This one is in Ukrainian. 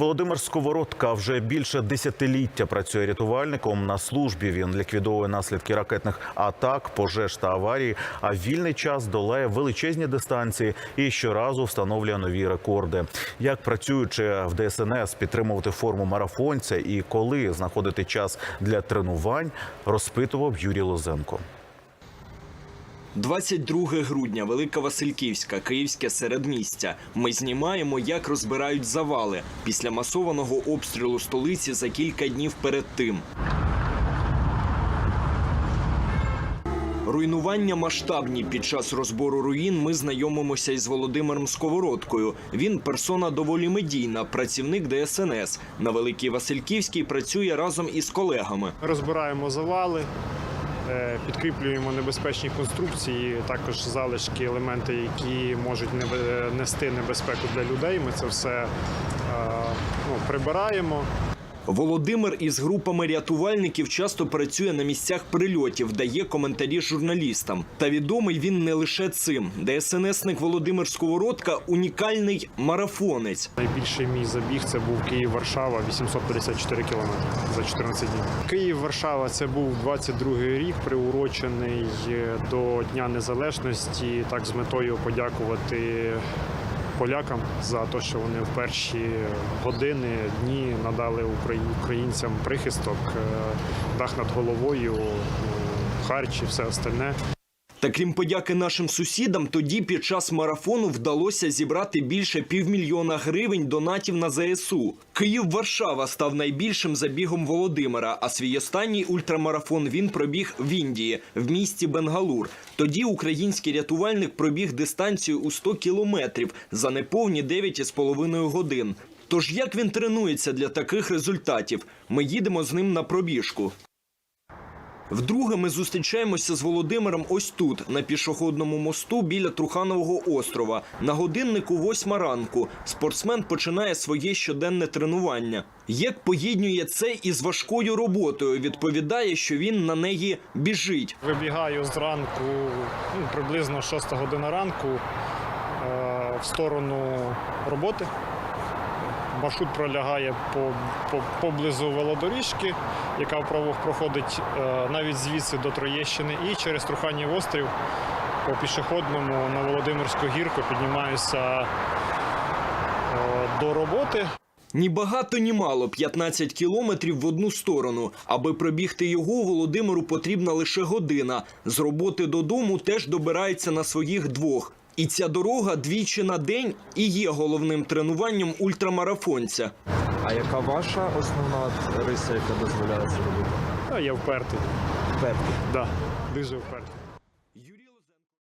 Володимир Сковородка вже більше десятиліття працює рятувальником. На службі він ліквідовує наслідки ракетних атак, пожеж та аварій. А вільний час долає величезні дистанції і щоразу встановлює нові рекорди. Як працюючи в ДСНС, підтримувати форму марафонця і коли знаходити час для тренувань, розпитував Юрій Лозенко. 22 грудня, Велика Васильківська, Київське середмістя. Ми знімаємо, як розбирають завали після масованого обстрілу столиці за кілька днів перед тим. Руйнування масштабні. Під час розбору руїн ми знайомимося із Володимиром Сковородкою. Він персона доволі медійна, працівник ДСНС. На Великій Васильківській працює разом із колегами. Розбираємо завали, підкріплюємо небезпечні конструкції, також залишки, елементи, які можуть нести небезпеку для людей. Ми це все е, ну, прибираємо. Володимир із групами рятувальників часто працює на місцях прильотів, дає коментарі журналістам. Та відомий він не лише цим. ДСНСник Володимир Сковородка унікальний марафонець. Найбільший мій забіг це був Київ-Варшава, 854 кілометри за 14 днів. Київ-Варшава це був 22-й рік, приурочений до Дня Незалежності, так з метою подякувати полякам за те, що вони в перші години дні надали Украї- українцям прихисток, е, дах над головою, харчі, харч і все остальне. Та крім подяки нашим сусідам, тоді під час марафону вдалося зібрати більше півмільйона гривень донатів на ЗСУ. Київ-Варшава став найбільшим забігом Володимира. А свій останній ультрамарафон він пробіг в Індії, в місті Бенгалур. Тоді український рятувальник пробіг дистанцію у 100 кілометрів за неповні 9,5 годин. Тож як він тренується для таких результатів? Ми їдемо з ним на пробіжку. Вдруге ми зустрічаємося з Володимиром ось тут, на пішохідному мосту біля Труханового острова. На годиннику восьма ранку. Спортсмен починає своє щоденне тренування. Як поєднює це із важкою роботою, відповідає, що він на неї біжить. Вибігаю зранку, ну, приблизно 6 година ранку е, в сторону роботи. Маршрут пролягає по, по, поблизу велодоріжки, яка проходить е, навіть звідси до Троєщини, і через Труханів острів по пішохідному на Володимирську гірку піднімаюся е, до роботи. Ні багато, ні мало 15 кілометрів в одну сторону. Аби пробігти його, Володимиру потрібна лише година. З роботи додому теж добирається на своїх двох. І ця дорога двічі на день і є головним тренуванням ультрамарафонця. А яка ваша основна риса, яка дозволяє це робити? А я впертий. Так, Да, дуже впертий.